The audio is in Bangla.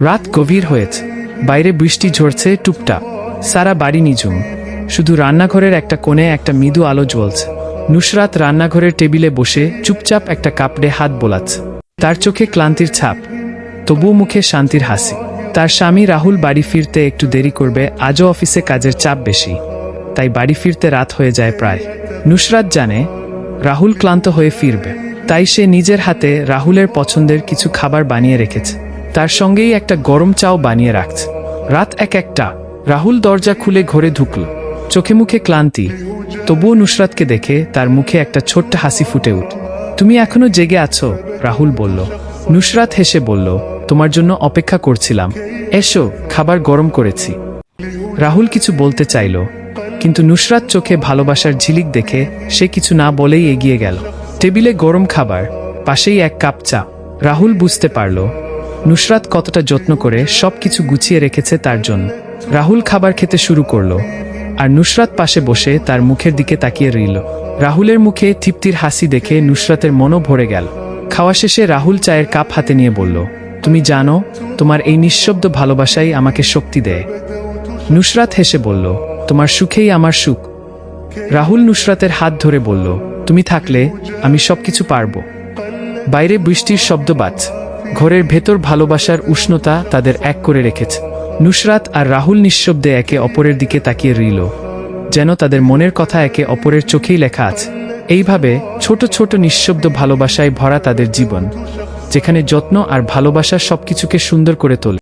রাত গভীর হয়েছে। বাইরে বৃষ্টি ঝরছে টুপটাপ। সারা বাড়ি নিঝুম। শুধু রান্নাঘরের একটা কোণে একটা মৃদু আলো জ্বলছে। নুসরাত রান্নাঘরের টেবিলে বসে চুপচাপ একটা কাপড়ে হাত বোলাচ্ছে। তার চোখে ক্লান্তির ছাপ, তবুও মুখে শান্তির হাসি। তার স্বামী রাহুল বাড়ি ফিরতে একটু দেরি করবে, আজও অফিসে কাজের চাপ বেশি। তাই বাড়ি ফিরতে রাত হয়ে যায় প্রায়। নুসরাত জানে, রাহুল ক্লান্ত হয়ে ফিরবে। তাই সে নিজের হাতে রাহুলের পছন্দের কিছু খাবার বানিয়ে রেখেছে। তার সঙ্গেই একটা গরম চাও বানিয়ে রাখছে। রাত এক একটা, রাহুল দরজা খুলে ঘরে ঢুকল। চোখে মুখে ক্লান্তি। তবুও নুসরাতকে দেখে তার মুখে একটা ছোট্ট হাসি ফুটে উঠ। তুমি এখনও জেগে আছো? রাহুল বলল। নুসরাত হেসে বলল, তোমার জন্য অপেক্ষা করছিলাম। এসো, খাবার গরম করেছি। রাহুল কিছু বলতে চাইল, কিন্তু নুসরাত চোখে ভালোবাসার ঝিলিক দেখে সে কিছু না বলেই এগিয়ে গেল। টেবিলে গরম খাবার, পাশেই এক কাপ চা। রাহুল বুঝতে পারল নুসরাত কতটা যত্ন করে সব কিছু গুছিয়ে রেখেছে তার জন্য। রাহুল খাবার খেতে শুরু করল, আর নুসরাত পাশে বসে তার মুখের দিকে তাকিয়ে রইল। রাহুলের মুখে তৃপ্তির হাসি দেখে নুসরাতের মনও ভরে গেল। খাওয়া শেষে রাহুল চায়ের কাপ হাতে নিয়ে বলল, তুমি জানো, তোমার এই নিঃশব্দ ভালোবাসাই আমাকে শক্তি দেয়। নুসরাত হেসে বলল, তোমার সুখেই আমার সুখ। রাহুল নুসরাতের হাত ধরে বলল, তুমি থাকলে আমি সবকিছু পারব। বাইরে বৃষ্টির শব্দ বাজ ঘরের ভেতর ভালোবাসার উষ্ণতা তাদের এক করে রেখেছে। নুসরাত আর রাহুল নিঃশব্দে একে অপরের দিকে তাকিয়ে রইল, যেন তাদের মনের কথা একে অপরের চোখেই লেখা আছে। এইভাবে ছোট ছোট নিঃশব্দ ভালোবাসায় ভরা তাদের জীবন, যেখানে যত্ন আর ভালোবাসা সবকিছুকে সুন্দর করে তোলে।